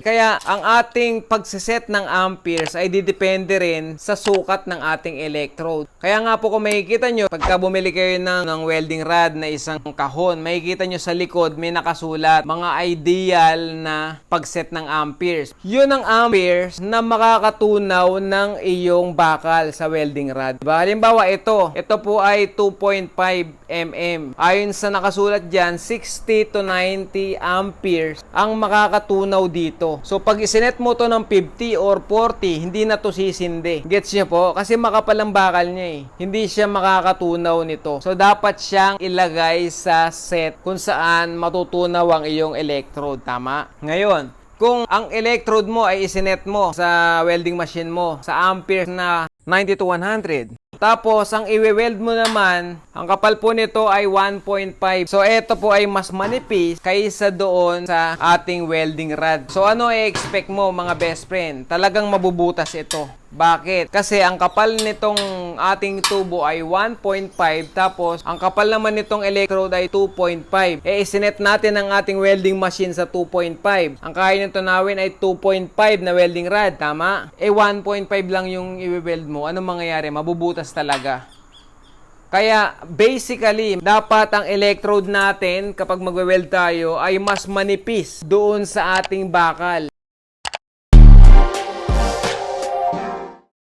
Kaya ang ating pagsiset ng amperes ay didepende rin sa sukat ng ating electrode. Kaya nga po kung makikita nyo, pagka bumili kayo ng, ng welding rod na isang kahon, makikita nyo sa likod may nakasulat mga ideal na pagset ng amperes. Yun ang amperes na makakatunaw ng iyong bakal sa welding rod. Diba? Halimbawa ito, ito po ay 2.5 mm. Ayon sa nakasulat dyan, 60 to 90 amperes ang makakatunaw dito. So pag isinet mo to ng 50 or 40, hindi na to sisindi. Gets niyo po? Kasi makapal ang bakal niya eh. Hindi siya makakatunaw nito. So dapat siyang ilagay sa set kung saan matutunaw ang iyong electrode. Tama? Ngayon, kung ang electrode mo ay isinet mo sa welding machine mo sa amperes na 90 to 100. Tapos, ang iwe-weld mo naman, ang kapal po nito ay 1.5. So, ito po ay mas manipis kaysa doon sa ating welding rod. So, ano i-expect mo mga best friend? Talagang mabubutas ito. Bakit? Kasi ang kapal nitong ating tubo ay 1.5 tapos ang kapal naman nitong electrode ay 2.5. Eh isinet natin ang ating welding machine sa 2.5. Ang kaya nito tunawin ay 2.5 na welding rod, tama? Eh 1.5 lang yung i-weld mo. Anong mangyayari? Mabubutas talaga. Kaya basically, dapat ang electrode natin kapag magwe-weld tayo ay mas manipis doon sa ating bakal.